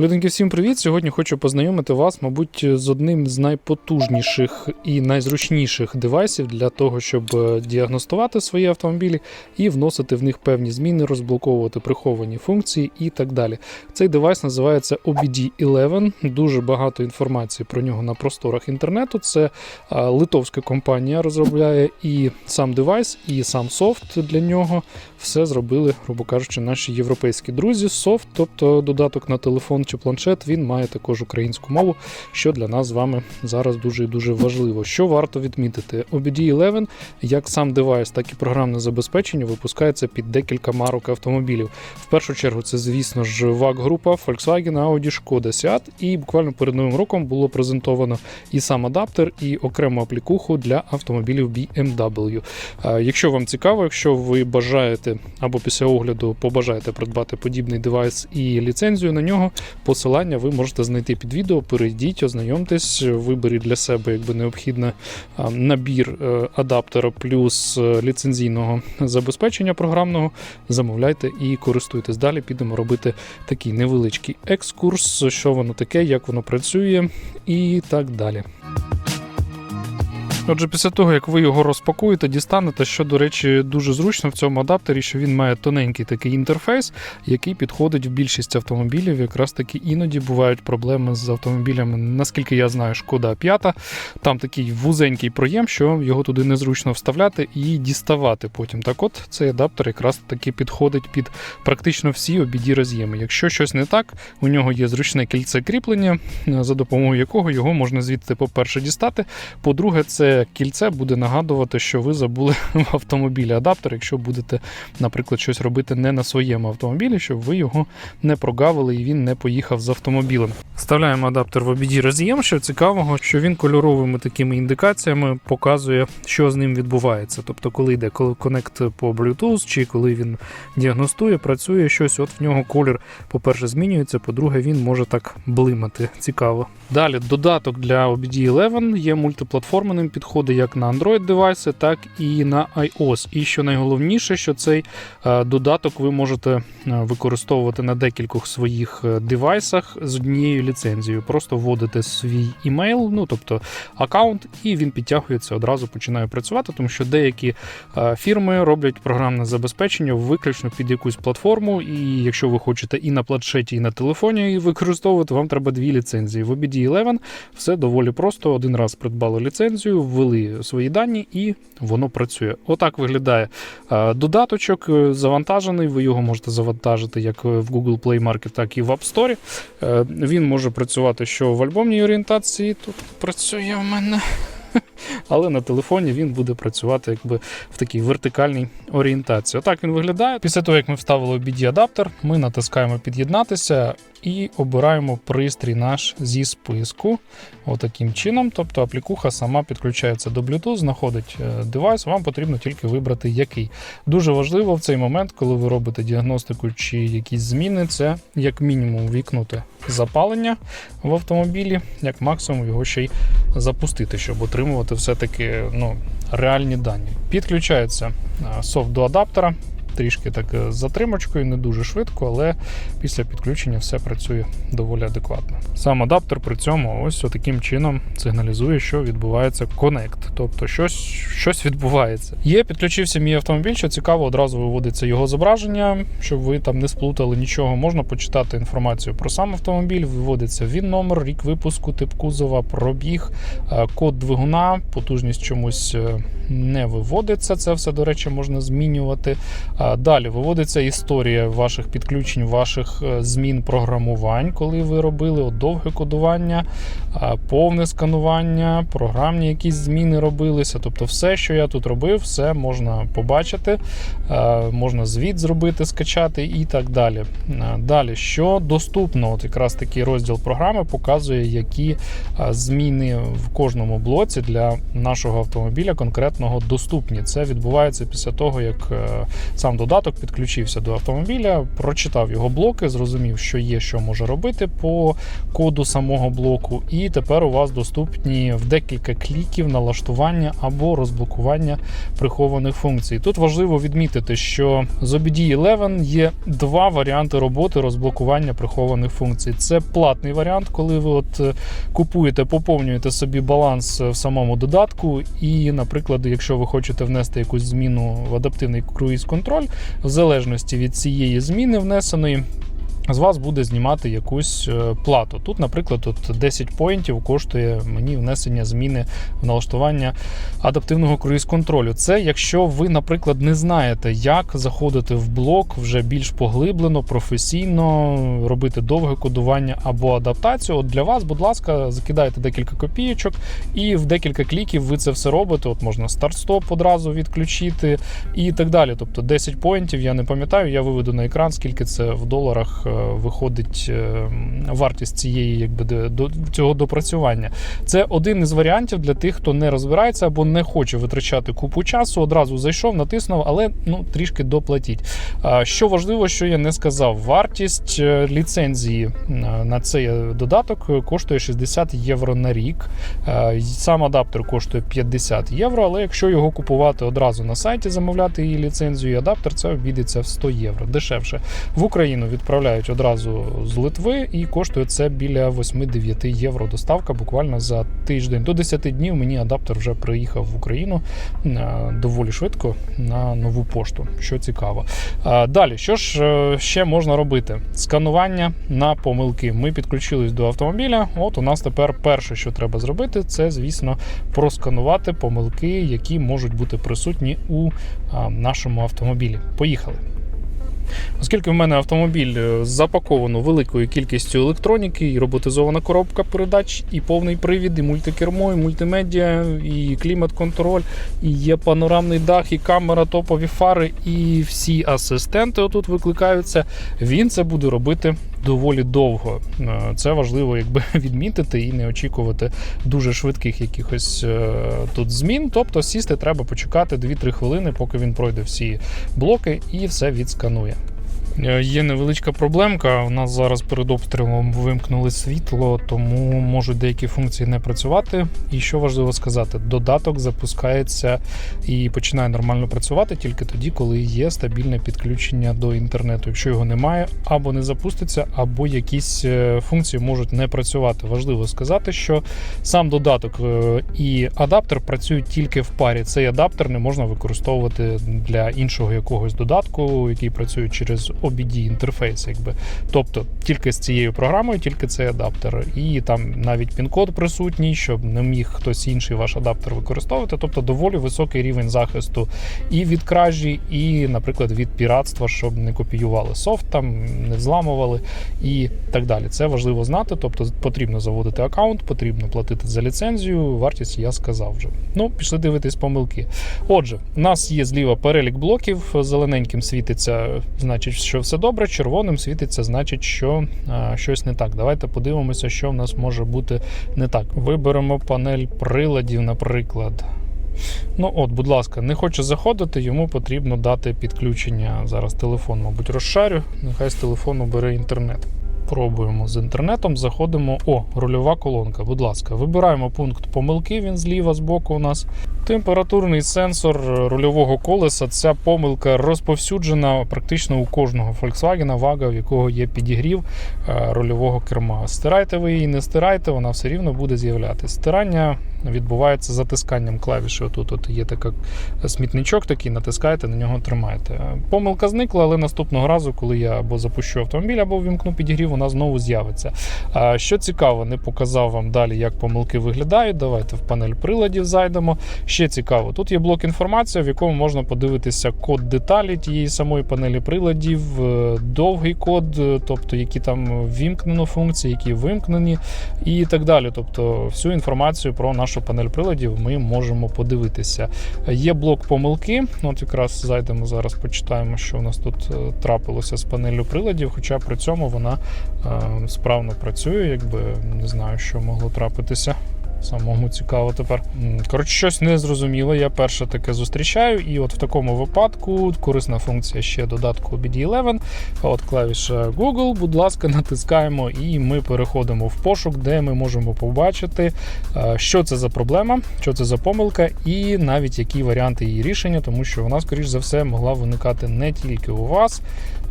Люденьки, всім привіт! Сьогодні хочу познайомити вас, мабуть, з одним з найпотужніших і найзручніших девайсів для того, щоб е, діагностувати свої автомобілі і вносити в них певні зміни, розблоковувати приховані функції і так далі. Цей девайс називається OBD11. Дуже багато інформації про нього на просторах інтернету. Це литовська компанія розробляє і сам девайс, і сам софт для нього. Все зробили, грубо кажучи, наші європейські друзі. Софт, тобто додаток на телефон чи планшет, він має також українську мову, що для нас з вами зараз дуже і дуже важливо. Що варто відмітити? OBD11, як сам девайс, так і програмне забезпечення випускається під декілька марок автомобілів. В першу чергу, це, звісно ж, VAG група Volkswagen, Audi, Шкода, Seat. І буквально перед новим роком було презентовано і сам адаптер, і окрему аплікуху для автомобілів BMW. Якщо вам цікаво, якщо ви бажаєте або після огляду побажаєте придбати подібний девайс і ліцензію на нього, посилання ви можете знайти під відео. Перейдіть, ознайомтесь, виберіть для себе, якби необхідно, набір е, адаптера плюс е, ліцензійного забезпечення програмного. Замовляйте і користуйтесь. Далі підемо робити такий невеличкий екскурс, що воно таке, як воно працює і так далі. Отже, після того, як ви його розпакуєте, дістанете, що, до речі, дуже зручно в цьому адаптері, що він має тоненький такий інтерфейс, який підходить в більшість автомобілів. Якраз таки іноді бувають проблеми з автомобілями, наскільки я знаю, шкода 5. Там такий вузенький проєм, що його туди незручно вставляти і діставати потім. Так от цей адаптер якраз таки підходить під практично всі обіді роз'єми. Якщо щось не так, у нього є зручне кільце кріплення, за допомогою якого його можна звідти, по-перше, дістати. По-друге, це кільце буде нагадувати, що ви забули в автомобілі адаптер, якщо будете, наприклад, щось робити не на своєму автомобілі, щоб ви його не прогавили і він не поїхав з автомобілем. Вставляємо адаптер в обіді роз'єм. Що цікавого, що він кольоровими такими індикаціями показує, що з ним відбувається. Тобто, коли йде конект по Bluetooth, чи коли він діагностує, працює щось, от в нього колір, по-перше, змінюється, по-друге, він може так блимати. Цікаво. Далі додаток для OBD11 є мультиплатформеним, підходить як на Android девайси, так і на iOS. І що найголовніше, що цей е, додаток ви можете е, використовувати на декількох своїх е, девайсах з однією ліцензією. Просто вводите свій імейл, ну тобто аккаунт, і він підтягується одразу починає працювати, тому що деякі фірми роблять програмне забезпечення виключно під якусь платформу. І якщо ви хочете і на планшеті, і на телефоні використовувати, вам треба дві ліцензії. В OBD11 все доволі просто. Один раз придбали ліцензію, ввели свої дані, і воно працює. Отак виглядає е, додаточок, е, завантажений. Ви його можете завантажити як в Google Play Market, так і в App Store. Е, Він може працювати що в альбомній орієнтації. Тут працює в мене. Але на телефоні він буде працювати якби в такій вертикальній орієнтації. Отак він виглядає. Після того, як ми вставили obd адаптер, ми натискаємо під'єднатися і обираємо пристрій наш зі списку. Отаким чином. Тобто аплікуха сама підключається до Bluetooth, знаходить е, девайс, вам потрібно тільки вибрати який. Дуже важливо в цей момент, коли ви робите діагностику чи якісь зміни, це як мінімум вікнути запалення в автомобілі, як максимум його ще й запустити, щоб отримувати все-таки ну, реальні дані. Підключається е, софт до адаптера. Трішки так е, з затримочкою, не дуже швидко, але після підключення все працює доволі адекватно. Сам адаптер при цьому ось таким чином сигналізує, що відбувається конект, тобто щось щось відбувається. Є, підключився мій автомобіль, що цікаво, одразу виводиться його зображення, щоб ви там не сплутали нічого. Можна почитати інформацію про сам автомобіль, виводиться він номер, рік випуску, тип кузова, пробіг, е, код двигуна, потужність чомусь е, не виводиться. Це все, до речі, можна змінювати. Далі виводиться історія ваших підключень, ваших е, змін програмувань, коли ви робили довге кодування, повне сканування, програмні якісь зміни робилися. Тобто, все, що я тут робив, все можна побачити, можна звіт зробити, скачати і так далі. Далі, що доступно, от якраз такий розділ програми показує, які зміни в кожному блоці для нашого автомобіля конкретного доступні. Це відбувається після того, як е, сам сам додаток підключився до автомобіля, прочитав його блоки, зрозумів, що є, що може робити по коду самого блоку, і тепер у вас доступні в декілька кліків налаштування або розблокування прихованих функцій. Тут важливо відмітити, що з OBD 11 є два варіанти роботи розблокування прихованих функцій. Це платний варіант, коли ви от е, купуєте, поповнюєте собі баланс в самому додатку, і, наприклад, якщо ви хочете внести якусь зміну в адаптивний круїз-контроль, в залежності від цієї зміни внесеної. З вас буде знімати якусь е, плату. Тут, наприклад, от 10 поінтів коштує мені внесення зміни в налаштування адаптивного круїз-контролю. Це якщо ви, наприклад, не знаєте, як заходити в блок вже більш поглиблено, професійно, робити довге кодування або адаптацію. От для вас, будь ласка, закидайте декілька копійочок, і в декілька кліків ви це все робите. От можна старт-стоп одразу відключити і так далі. Тобто 10 поінтів, я не пам'ятаю, я виведу на екран, скільки це в доларах е, виходить е, вартість цієї, якби до цього допрацювання. Це один із варіантів для тих, хто не розбирається або не хоче витрачати купу часу. Одразу зайшов, натиснув, але ну трішки доплатіть. Що важливо, що я не сказав, вартість е, ліцензії е, на цей додаток коштує 60 євро на рік. Сам адаптер коштує 50 євро, але якщо його купувати одразу на сайті, замовляти її ліцензію, і адаптер це обійдеться в 100 євро. Дешевше. В Україну відправляють одразу з Литви і коштує це біля 8-9 євро. Доставка буквально за тиждень. До 10 днів мені адаптер вже приїхав в Україну е, доволі швидко на нову пошту, що цікаво. Далі, що ж е, ще можна робити? Сканування на помилки. Ми підключились до автомобіля. От у нас тепер перше, що треба зробити, це, звісно, просканувати помилки, які можуть бути присутні у нашому автомобілі. Поїхали. Оскільки в мене автомобіль е, запаковано великою кількістю електроніки, і роботизована коробка передач, і повний привід, і мультикермо, і мультимедіа, і клімат-контроль, і є панорамний дах, і камера, топові фари, і всі асистенти отут викликаються. Він це буде робити доволі довго. Е, Це важливо якби відмітити і не очікувати дуже швидких якихось е, тут змін. Тобто сісти треба почекати 2-3 хвилини, поки він пройде всі блоки і все відсканує. Е, Є невеличка проблемка. У нас зараз перед обстрілом вимкнули світло, тому можуть деякі функції не працювати. І що важливо сказати, додаток запускається і починає нормально працювати тільки тоді, коли є стабільне підключення до інтернету. Якщо його немає, або не запуститься, або якісь е, функції можуть не працювати. Важливо сказати, що сам додаток е, і адаптер працюють тільки в парі. Цей адаптер не можна використовувати для іншого якогось додатку, який працює через OBD інтерфейс, якби. Тобто тільки з цією програмою, тільки цей адаптер. І там навіть пін-код присутній, щоб не міг хтось інший ваш адаптер використовувати. Тобто доволі високий рівень захисту і від кражі, і, наприклад, від піратства, щоб не копіювали софт, там не взламували і так далі. Це важливо знати. Тобто потрібно заводити аккаунт, потрібно платити за ліцензію. Вартість я сказав вже. Ну, пішли дивитись помилки. Отже, у нас є зліва перелік блоків. Зелененьким світиться, значить, що все добре. Червоним світиться, значить, що а, щось не так. Давайте подивимося, що в нас може бути не так. Виберемо панель приладів, наприклад. Ну, от, будь ласка, не хоче заходити, йому потрібно дати підключення. Зараз телефон, мабуть, розшарю. Нехай з телефону бере інтернет. Пробуємо з інтернетом, заходимо. О, рульова колонка. Будь ласка, вибираємо пункт помилки. Він зліва збоку у нас. Температурний сенсор рульового колеса. Ця помилка розповсюджена практично у кожного Volkswagen, Вага, в якого є підігрів е, рульового керма. Стирайте ви її, не стирайте, вона все рівно буде з'являтися. Стирання відбувається затисканням клавіші. Отут от є така смітничок, такий натискаєте, на нього тримаєте. Помилка зникла, але наступного разу, коли я або запущу автомобіль, або ввімкну підігрів, вона знову з'явиться. Що цікаво, не показав вам далі, як помилки виглядають. Давайте в панель приладів зайдемо. Ще цікаво, тут є блок інформації, в якому можна подивитися код деталі тієї самої панелі приладів, е, довгий код, е, тобто які там ввімкнено функції, які вимкнені, і так далі. Тобто всю інформацію про нашу панель приладів ми можемо подивитися. Є блок помилки. От якраз зайдемо зараз, почитаємо, що у нас тут е, трапилося з панелью приладів, хоча при цьому вона справно працює, якби не знаю, що могло трапитися. Самому цікаво тепер. Коротше, щось незрозуміло. Я перше таке зустрічаю, і от в такому випадку корисна функція ще додатку BD11. От клавіша Google, будь ласка, натискаємо, і ми переходимо в пошук, де ми можемо побачити, е, що це за проблема, що це за помилка, і навіть які варіанти її рішення, тому що вона, скоріш за все, могла виникати не тільки у вас.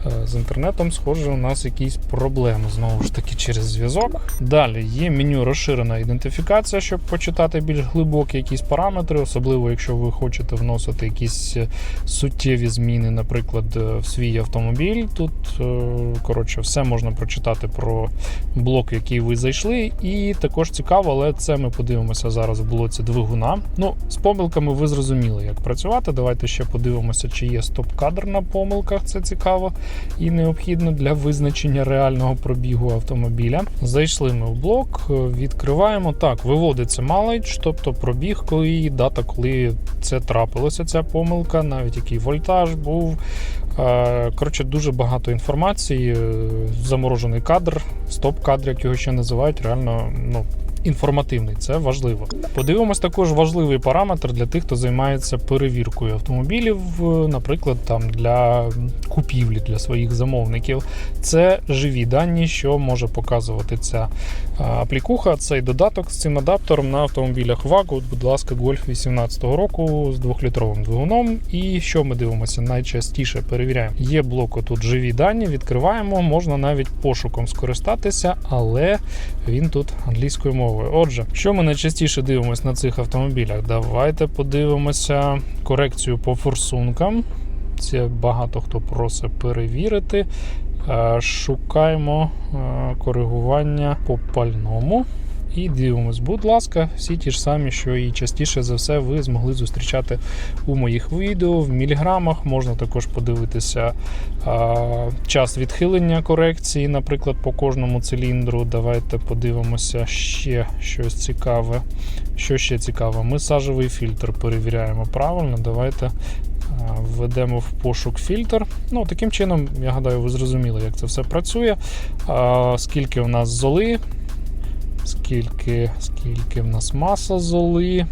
Е, З інтернетом, схоже, у нас якісь проблеми знову ж таки через зв'язок. Далі є меню розширена ідентифікація, щоб почитати більш глибокі якісь параметри, особливо якщо ви хочете вносити якісь е, суттєві зміни, наприклад, е, в свій автомобіль. Тут коротше все можна прочитати про блок, в який ви зайшли. І також цікаво, але це ми подивимося зараз в блоці двигуна. Ну, з помилками ви зрозуміли, як працювати. Давайте ще подивимося, чи є стоп-кадр на помилках. Це цікаво і необхідно для визначення реального пробігу автомобіля. Зайшли ми в блок, відкриваємо. Так, виводиться mileage, тобто пробіг, коли дата, коли це трапилося, ця помилка, навіть який вольтаж був. Е, Коротше, дуже багато інформації. е, Заморожений кадр, стоп-кадр, як його ще називають, реально ну, інформативний. Це важливо. Подивимось також важливий параметр для тих, хто займається перевіркою автомобілів, наприклад, там для купівлі для своїх замовників. Це живі дані, що може показувати ця аплікуха. Цей додаток з цим адаптером на автомобілях VAG. Будь ласка, Golf 18 року з 2-літровим двигуном. І що ми дивимося? Найчастіше перевіряємо. Є блок тут живі дані, відкриваємо, можна навіть пошуком скористатися, але він тут англійською мовою. Отже, що ми найчастіше дивимося на цих автомобілях? Давайте подивимося корекцію по форсункам. Це багато хто просить перевірити. Е, Шукаємо е, коригування по пальному. І дивимось, будь ласка, всі ті ж самі, що і частіше за все ви змогли зустрічати у моїх відео в міліграмах. Можна також подивитися а, час відхилення корекції, наприклад, по кожному циліндру. Давайте подивимося ще щось цікаве. Що ще цікаве? Ми сажевий фільтр перевіряємо правильно. Давайте введемо в пошук фільтр. Ну, таким чином, я гадаю, ви зрозуміли, як це все працює. Скільки у нас золи, скільки, скільки в нас маса золи.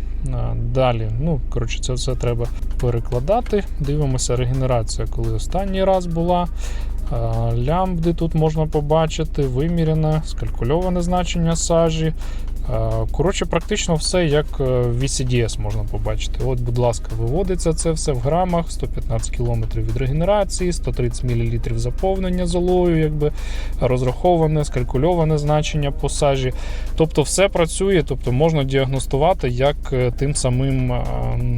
Далі, ну, коротше, це все треба перекладати. Дивимося регенерація, коли останній раз була. Лямбди тут можна побачити, вимірене, скалькульоване значення сажі. А, Коротше, практично все як е, в VCDS можна побачити. От, будь ласка, виводиться це все в грамах, 115 км від регенерації, 130 мл заповнення золою, якби розраховане, скалькульоване значення по сажі. Тобто все працює, тобто можна діагностувати як е, тим самим е,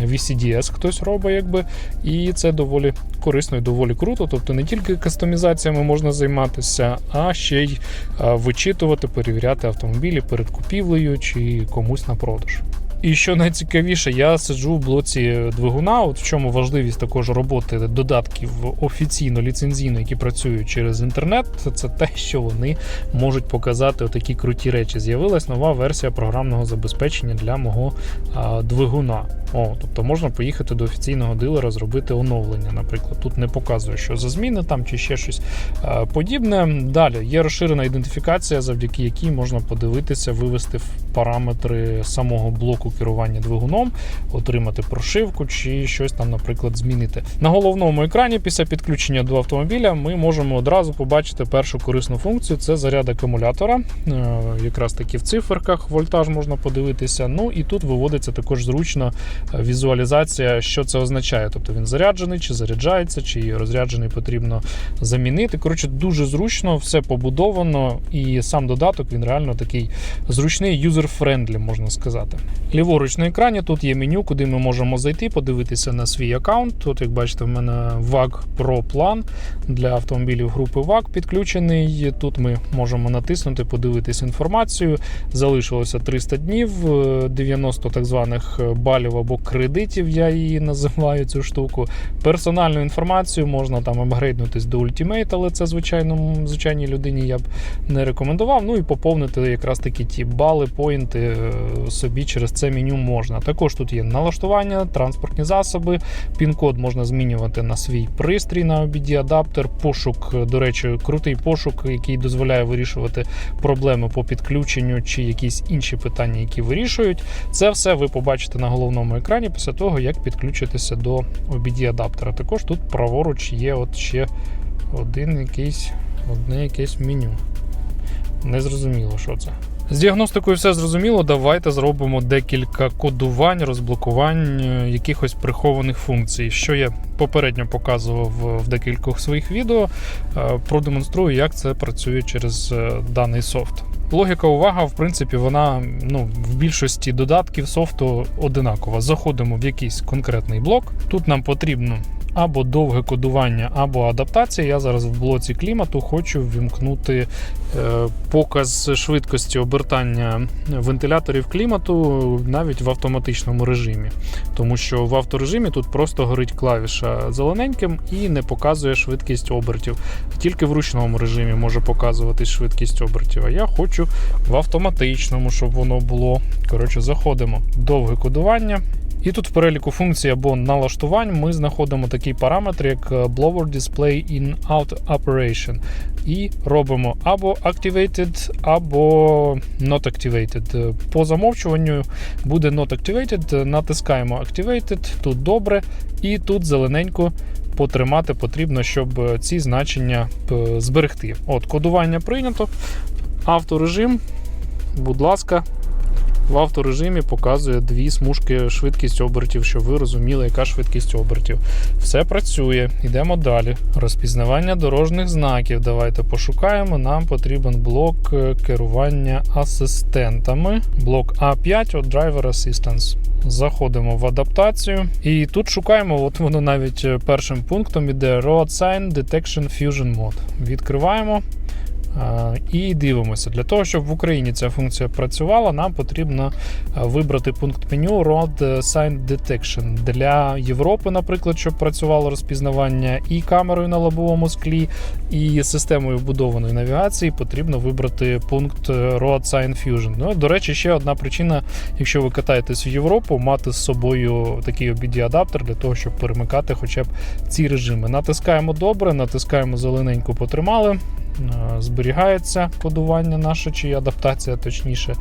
VCDS хтось робить, якби, і це доволі корисно і доволі круто. Тобто не тільки кастомізаціями можна займатися, а ще й е, вичитувати, перевіряти автомобілі перед купівлею чи комусь на продаж. І що найцікавіше, я сиджу в блоці двигуна. От в чому важливість також роботи додатків офіційно ліцензійно, які працюють через інтернет, це те, що вони можуть показати такі круті речі. З'явилась нова версія програмного забезпечення для мого а, двигуна. О, тобто можна поїхати до офіційного дилера, зробити оновлення. Наприклад, тут не показує, що за зміни там чи ще щось подібне. Далі є розширена ідентифікація, завдяки якій можна подивитися, вивести в параметри самого блоку керування двигуном, отримати прошивку чи щось там, наприклад, змінити. На головному екрані після підключення до автомобіля ми можемо одразу побачити першу корисну функцію це заряд акумулятора. Е, Якраз таки в циферках вольтаж можна подивитися. Ну і тут виводиться також зручно е, візуалізація, що це означає. Тобто він заряджений, чи заряджається, чи розряджений потрібно замінити. Коротше, дуже зручно, все побудовано, і сам додаток він реально такий зручний, юзер-френдлі, можна сказати. Ліворуч на екрані тут є меню, куди ми можемо зайти, подивитися на свій аккаунт. Тут, як бачите, в мене VAG Pro план для автомобілів групи VAG підключений. Тут ми можемо натиснути, подивитися інформацію. Залишилося 300 днів, е, 90 так званих балів або кредитів, я її називаю цю штуку. Персональну інформацію можна там апгрейднутись до Ultimate, але це звичайно, звичайній людині я б не рекомендував. Ну і поповнити якраз таки ті бали, поінти е, собі через це меню можна. Також тут є налаштування, транспортні засоби, пін-код можна змінювати на свій пристрій на обіді адаптер. Пошук, до речі, крутий пошук, який дозволяє вирішувати проблеми по підключенню чи якісь інші питання, які вирішують. Це все ви побачите на головному екрані після того, як підключитися до обіді адаптера. Також тут праворуч є от ще один якийсь, одне якесь меню. Незрозуміло, що це. З діагностикою все зрозуміло. Давайте зробимо декілька кодувань, розблокувань е, якихось прихованих функцій. Що я попередньо показував в декількох своїх відео. Е, Продемонструю, як це працює через е, даний софт. Логіка увага, в принципі, вона ну, в більшості додатків софту одинакова. Заходимо в якийсь конкретний блок. Тут нам потрібно або довге кодування, або адаптація. Я зараз в блоці клімату хочу ввімкнути е, показ швидкості обертання вентиляторів клімату навіть в автоматичному режимі. Тому що в авторежимі тут просто горить клавіша зелененьким і не показує швидкість обертів. Тільки в ручному режимі може показувати швидкість обертів. А я хочу в автоматичному, щоб воно було. Коротше, заходимо. Довге кодування. І тут в переліку функцій або налаштувань ми знаходимо такий параметр, як е, Blower Display in Out Operation. І робимо або Activated, або Not Activated. По замовчуванню буде Not Activated, натискаємо Activated, тут добре, і тут зелененько потримати потрібно, щоб ці значення е, зберегти. От, кодування прийнято. Авторежим, будь ласка, в авторежимі показує дві смужки швидкість обертів, щоб ви розуміли, яка швидкість обертів. Все працює. Йдемо далі. Розпізнавання дорожніх знаків. Давайте пошукаємо. Нам потрібен блок е, керування асистентами. Блок А5 от Driver Assistance. Заходимо в адаптацію. І тут шукаємо, от воно навіть е, першим пунктом іде Road Sign Detection Fusion Mode. Відкриваємо. І дивимося. Для того, щоб в Україні ця функція працювала, нам потрібно вибрати пункт меню Road Sign Detection. Для Європи, наприклад, щоб працювало розпізнавання і камерою на лобовому склі, і системою вбудованої навігації, потрібно вибрати пункт Road Sign Fusion. Ну, До речі, ще одна причина, якщо ви катаєтесь в Європу, мати з собою такий обіді-адаптер для того, щоб перемикати хоча б ці режими. Натискаємо добре, натискаємо зелененьку, потримали. Зберігається кодування наше чи адаптація, точніше,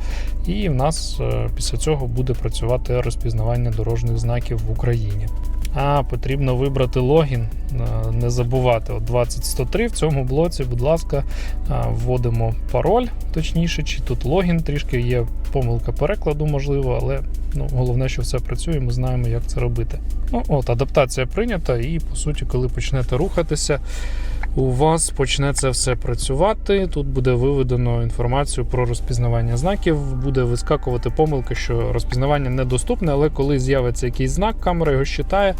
і в нас після цього буде працювати розпізнавання дорожніх знаків в Україні. А потрібно вибрати логін, не забувати. От 20103 в цьому блоці, будь ласка, вводимо пароль, точніше, чи тут логін трішки є помилка перекладу, можливо, але ну, головне, що все працює, ми знаємо, як це робити. Ну, от, Адаптація прийнята, і по суті, коли почнете рухатися, у вас почне це все працювати. Тут буде виведено інформацію про розпізнавання знаків, буде вискакувати помилка, що розпізнавання недоступне, але коли з'явиться якийсь знак, камера його щитає.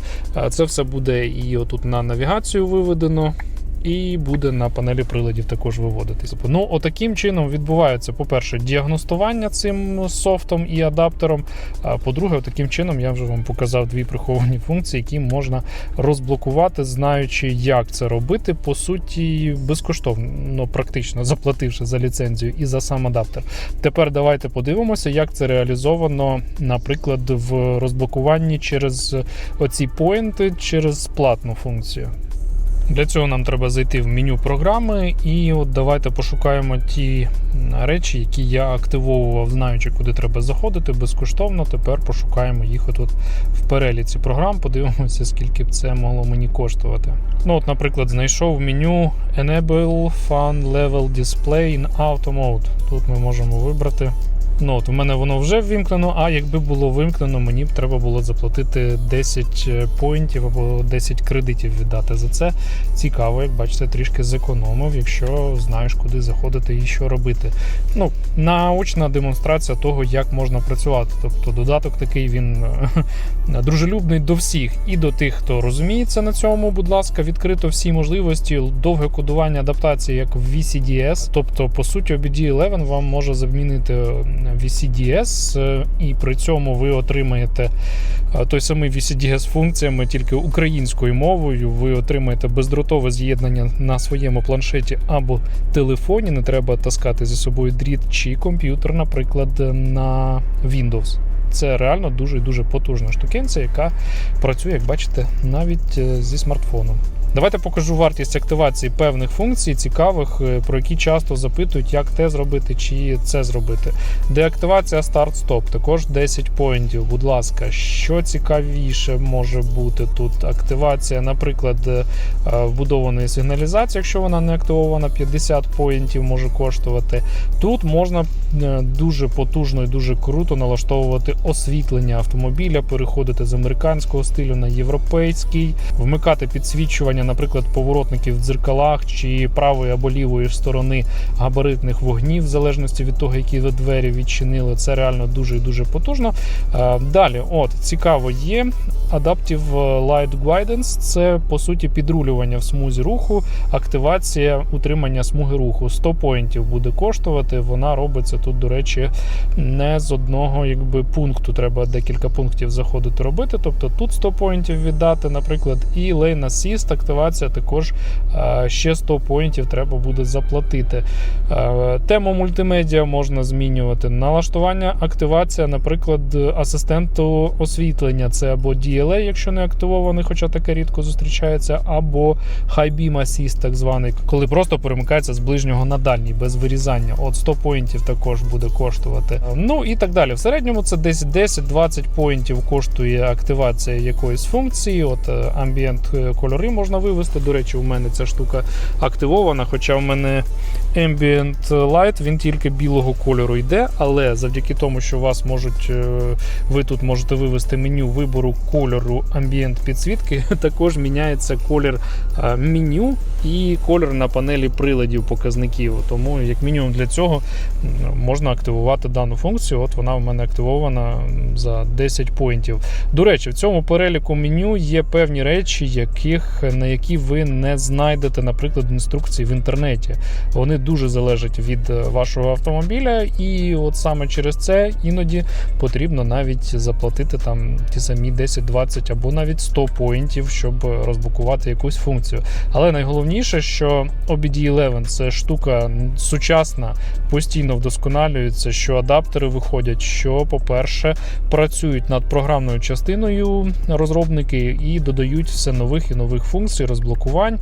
Це все буде і отут на навігацію виведено. І буде на панелі приладів також виводитися. Ну, отаким чином відбувається, по-перше, діагностування цим софтом і адаптером. А по-друге, таким чином я вже вам показав дві приховані функції, які можна розблокувати, знаючи, як це робити, по суті, безкоштовно, практично заплативши за ліцензію і за сам адаптер. Тепер давайте подивимося, як це реалізовано, наприклад, в розблокуванні через оці поінти, через платну функцію. Для цього нам треба зайти в меню програми, і от давайте пошукаємо ті речі, які я активовував, знаючи, куди треба заходити безкоштовно. Тепер пошукаємо їх отут в переліці програм, подивимося, скільки б це могло мені коштувати. Ну, от, Наприклад, знайшов меню Enable Fun Level Display in Auto Mode. Тут ми можемо вибрати. Ну, от У мене воно вже ввімкнено, а якби було вимкнено, мені б треба було заплатити 10 поінтів або 10 кредитів віддати за це. Цікаво, як бачите, трішки зекономив, якщо знаєш, куди заходити і що робити. Ну, Наочна демонстрація того, як можна працювати. Тобто додаток такий він дружелюбний до всіх і до тих, хто розуміється на цьому, будь ласка, відкрито всі можливості, довге кодування адаптації, як в VCDS. Тобто, по суті, OBD 11 вам може замінити. VCDS, е, і при цьому ви отримаєте е, той самий VCDS функціями тільки українською мовою. Ви отримаєте бездротове з'єднання на своєму планшеті або телефоні. Не треба таскати зі собою дріт чи комп'ютер, наприклад, на Windows. Це реально дуже дуже потужна штукенця, яка працює, як бачите, навіть е, зі смартфоном. Давайте покажу вартість активації певних функцій, цікавих, е, про які часто запитують, як те зробити чи це зробити. Деактивація старт-стоп, також 10 поінтів. Будь ласка, що цікавіше може бути тут? Активація, наприклад, е, вбудованої сигналізації, якщо вона не активована, 50 поінтів може коштувати. Тут можна е, дуже потужно і дуже круто налаштовувати освітлення автомобіля, переходити з американського стилю на європейський, вмикати підсвічування, наприклад, поворотників в дзеркалах чи правої або лівої сторони габаритних вогнів, в залежності від того, які ви двері відчинили. Це реально дуже і дуже потужно. Е, Далі, от цікаво, є Adaptive Light Guidance. Це по суті підрулювання в смузі руху, активація утримання смуги руху. 100 поінтів буде коштувати. Вона робиться тут, до речі, не з одного якби пункту. Треба декілька пунктів заходити робити. Тобто тут 100 поінтів віддати, наприклад, і Lane Assist активація також е, ще 100 поінтів треба буде заплатити. Е, Тему мультимедіа можна змінювати. Налаштування, активація, наприклад, асистенту освітлення. Це або DLA, якщо не активований, хоча таке рідко зустрічається, або High Beam Assist, так званий, коли просто перемикається з ближнього на дальній без вирізання. От 100 поінтів також буде коштувати. Ну і так далі. В середньому це десь 10-20 поінтів коштує активація якоїсь функції. От е, ambient кольори можна вивести. До речі, у мене ця штука активована, хоча в мене Ambient Light, він тільки білого кольору йде, але завдяки тому, що вас можуть, е, ви тут можете вивести меню вибору кольору Ambient підсвітки, також міняється колір е, меню і колір на панелі приладів показників. Тому, як мінімум, для цього можна активувати дану функцію. От вона в мене активована за 10 поінтів. До речі, в цьому переліку меню є певні речі, яких на які ви не знайдете, наприклад, інструкції в інтернеті. Вони дуже залежать від е, вашого автомобіля, і от саме через це іноді потрібно навіть заплатити там ті самі 10-20 або навіть 100 поінтів, щоб розблокувати якусь функцію. Але найголовніше, що OBD11 це штука сучасна, постійно вдосконалюється, що адаптери виходять, що, по-перше, працюють над програмною частиною розробники і додають все нових і нових функцій, розблокувань е,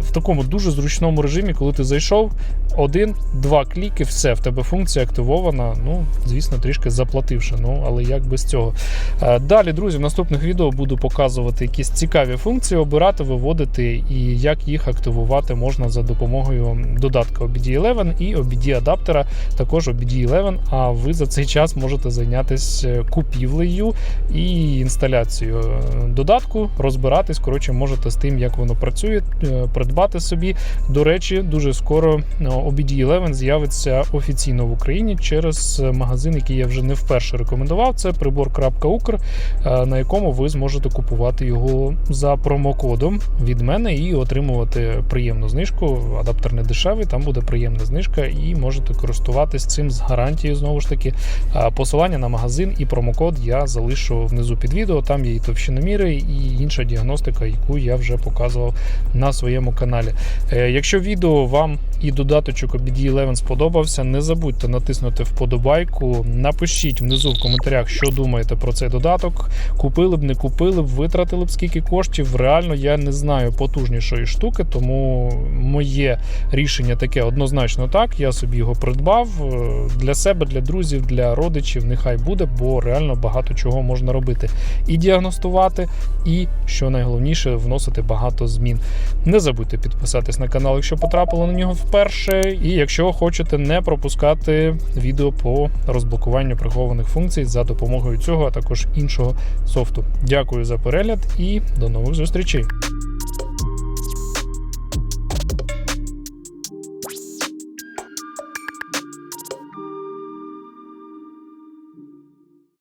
в такому дуже зручному режимі, коли ти зайшов. Один-два кліки, все, в тебе функція активована. Ну, звісно, трішки заплативши. Ну, але як без цього. Е, Далі, друзі, в наступних відео буду показувати якісь цікаві функції, обирати, виводити і як їх активувати можна за допомогою додатка OBD11 і OBD-адаптера, також OBD11. А ви за цей час можете зайнятися купівлею і інсталяцією е, додатку, розбиратись. Коротше, можете тим, як воно працює, е, придбати собі. До речі, дуже скоро е, OBD11 з'явиться офіційно в Україні через магазин, який я вже не вперше рекомендував. Це прибор.укр, е, на якому ви зможете купувати його за промокодом від мене і отримувати приємну знижку. Адаптер не дешевий, там буде приємна знижка, і можете користуватись цим з гарантією. Знову ж таки, Е, посилання на магазин і промокод я залишу внизу під відео. Там є і товщиноміри, і інша діагностика, яку я вже показував на своєму каналі. Е, Якщо відео вам і додаточок OBD11 сподобався, не забудьте натиснути вподобайку. Напишіть внизу в коментарях, що думаєте про цей додаток. Купили б, не купили б, витратили б скільки коштів. Реально я не знаю потужнішої штуки, тому моє рішення таке однозначно так. Я собі його придбав е, для себе, для друзів, для родичів. Нехай буде, бо реально багато чого можна робити. І діагностувати, і що найголовніше, вносити багато змін. Не забудьте підписатись на канал, якщо потрапили на нього вперше. І якщо хочете не пропускати відео по розблокуванню прихованих функцій за допомогою цього, а також іншого софту. Дякую за перегляд і до нових зустрічей.